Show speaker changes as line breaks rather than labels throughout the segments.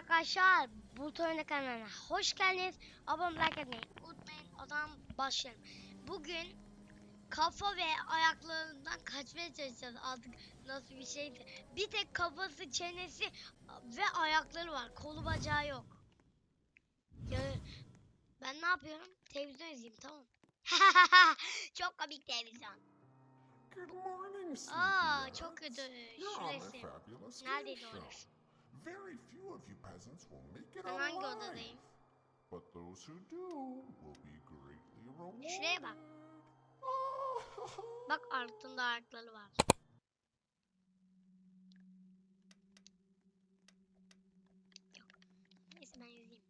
arkadaşlar. Bulut Oyunu kanalına hoş geldiniz. Abone like etmeyi unutmayın. O zaman başlayalım. Bugün kafa ve ayaklarından kaçmaya çalışacağız. Artık nasıl bir şeydi. Bir tek kafası, çenesi ve ayakları var. Kolu bacağı yok. Ya, ben ne yapıyorum? Televizyon izleyeyim tamam. Çok komik televizyon.
Good morning,
Aa çok kötü.
You're
Şu
on a
resim.
fabulous game
Neredeydi orası?
Very few of you peasants will make it
Ben hangi
alive.
odadayım?
But those who do will be greatly rewarded.
Şuraya bak. Bak altında ayakları var. Neyse ben yüzeyim.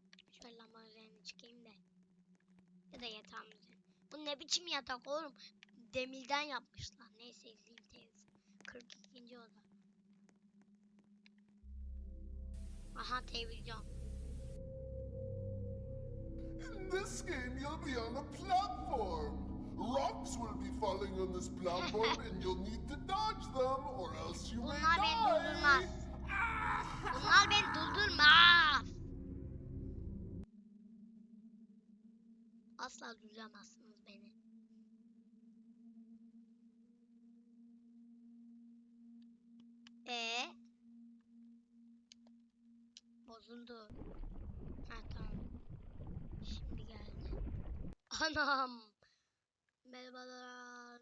Şöyle lamba üzerine çıkayım da. Ya da yatağım üzerine. Bu ne biçim yatak oğlum? Demirden yapmışlar. Neyse izleyeyim teyze. 42. oda. Aha televizyon.
In this game, you'll be on a platform. Rocks will be falling on this platform, and you'll need to dodge them, or else you may
Bunlar beni
die.
durdurmaz. Bunlar beni durdurmaz. Asla durduramazsınız beni. Bozuldu. Ha tamam. Şimdi geldi. Anam. Merhabalar.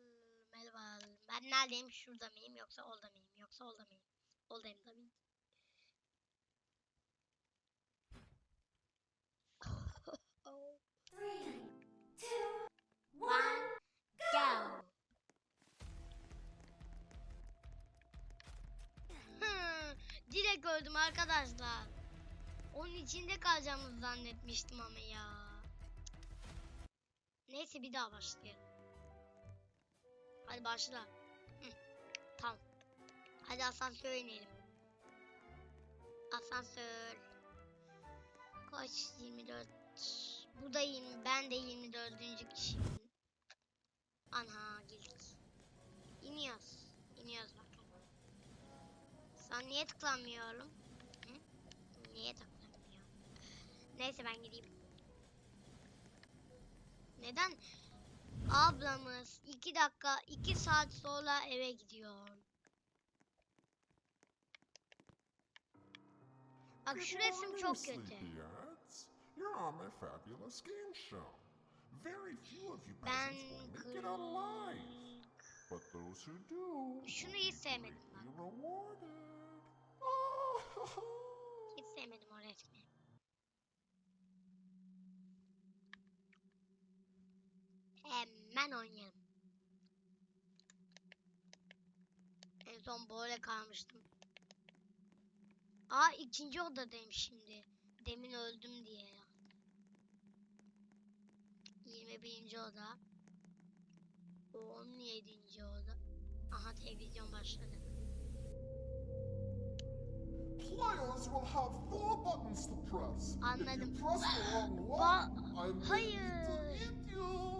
Merhabalar. Ben neredeyim? Şurada mıyım yoksa orada mıyım? Yoksa orada mıyım? Oradayım tabii.
Three, two,
One, go. Direkt öldüm arkadaşlar. Onun içinde kalacağımızı zannetmiştim ama ya. Neyse bir daha başlayalım. Hadi başla. Hı, tamam. Hadi asansöre inelim. Asansör. Kaç? 24. Bu da 20. Ben de 24. kişiyim. Ana girdik. İniyoruz. İniyoruz bakalım. Sen niye tıklanmıyorum? Hı? Niye tıklanmıyor? Neyse ben gideyim. Neden? Ablamız 2 dakika 2 saat sonra eve gidiyor. Bak şu resim çok kötü. Ben
do
Şunu hiç sevmedim.
Oh,
Hiç sevmedim o resmi. Hemen oynayalım. En son böyle kalmıştım. Aa ikinci odadayım şimdi. Demin öldüm diye ya. 21. oda. 17. oda. Aha televizyon başladı.
Players will have four buttons to press. If
Anladım.
you press the wrong
Ba-
one, I may
hayır.
need to eat you.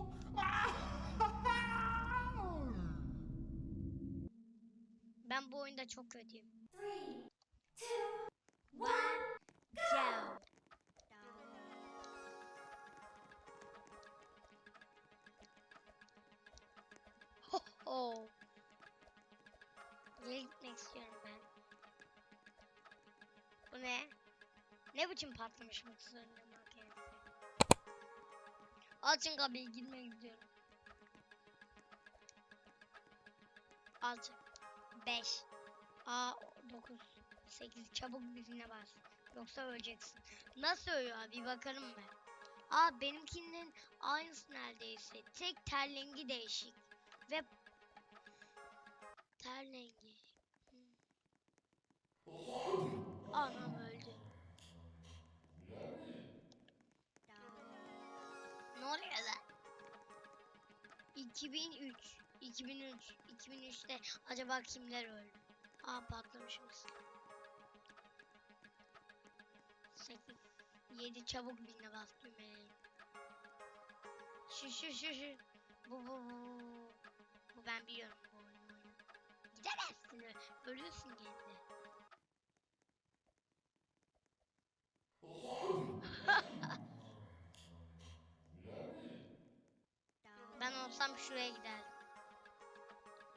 Çok kötüyüm.
Three, two, one.
Go. Ho ho. Gitmek istiyorum ben. Bu ne? Ne biçim patlamış mısır makinesi? Açın kapıyı girmek istiyorum. Altı. Beş. A 9 8 çabuk birine bas. Yoksa öleceksin. Nasıl ölüyor abi bakalım mı? Aa benimkinin aynısı neredeyse. Tek ter rengi değişik. Ve ter rengi. Anam öldü. Ne oluyor lan? 2003 2003 2003'te acaba kimler öldü? Aa patlamışız. 8 7 çabuk binle bas düğmeye. Şu şu şu şu. Bu bu bu. Bu ben biliyorum bu oyunu. oyunu. Gidemezsin. Ölüyorsun kendi. ben olsam şuraya giderdim.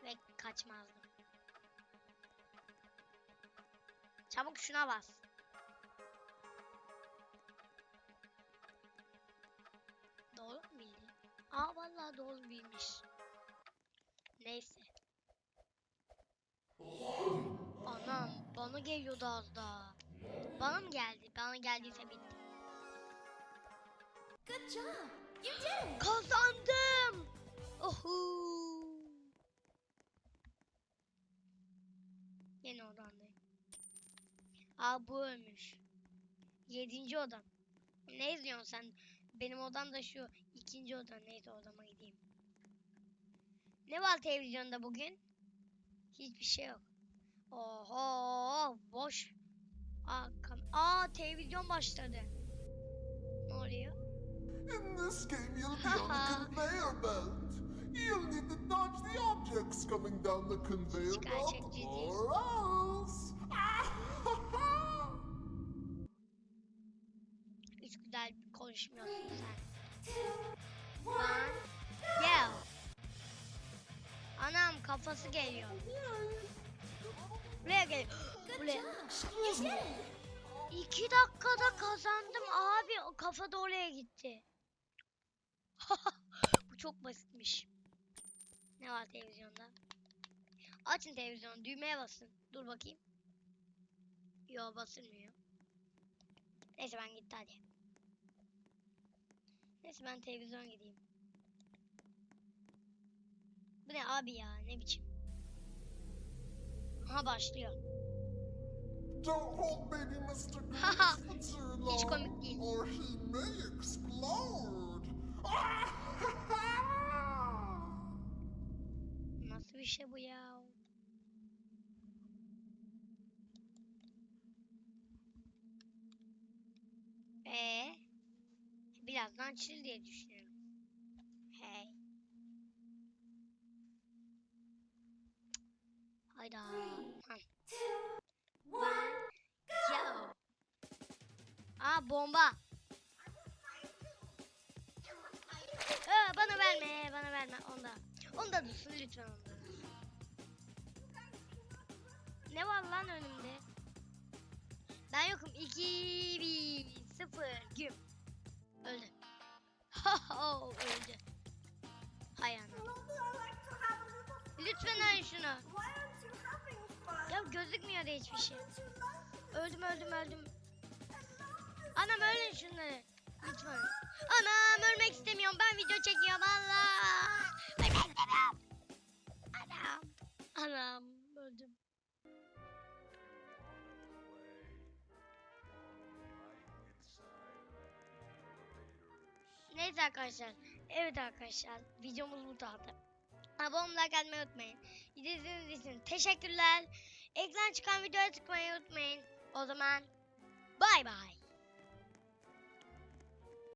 Ve kaçmazdım. Çabuk şuna bas. Doğru mu bildin? Aa vallahi doğru bilmiş. Neyse. Anam bana geliyordu az daha. Bana mı geldi? Bana geldiyse bitti.
Good job. You did it.
Kazandım. Ohu. Yeni odamdayım. Aa bu ölmüş. Yedinci odam. Ne izliyorsun sen? Benim odam da şu ikinci oda. Neyse odama gideyim. Ne var televizyonda bugün? Hiçbir şey yok. Oho boş. Aa, Aa televizyon başladı. Ne oluyor?
In this game, you'll be on a conveyor belt. You'll need to dodge the objects coming down the conveyor belt, or else.
Hiç güzel One,
one.
go. Anam kafası geliyor. Buraya.
Good
Buraya. İki dakikada kazandım abi. Kafa da oraya gitti. Bu çok basitmiş. Ne var televizyonda? Açın televizyonu. Düğmeye basın. Dur bakayım. Yo basılmıyor. Neyse ben gitti hadi. Neyse ben televizyon gideyim. Bu ne abi ya ne biçim. Aha başlıyor.
Don't hold baby Mr.
Haha, hiç komik değil.
or he may explode.
Nasıl bir şey bu ya? Birazdan açılır diye düşünüyorum. Hey. Hayda. Ha,
Two,
One, go. Aa bomba. Aa, bana verme, bana verme. Onda. Onda dursun lütfen onda. Ne var lan önümde? Ben yokum. 2 1 0 güm. Ha öldü. Hay. Lütfen öl şunu. Ya gözükmüyor da hiçbir şey. Öldüm öldüm öldüm. Anam ölün şunları. Lütfen. Anam ölmek istemiyorum. Ben video çekiyorum. Allah. Ölmek istemiyorum. Anam. Anam Neyse arkadaşlar. Evet arkadaşlar. Videomuz bu tarzda. Abone olmayı atmayı unutmayın. İzlediğiniz için teşekkürler. Ekran çıkan videoya tıklamayı unutmayın. O zaman bay bay.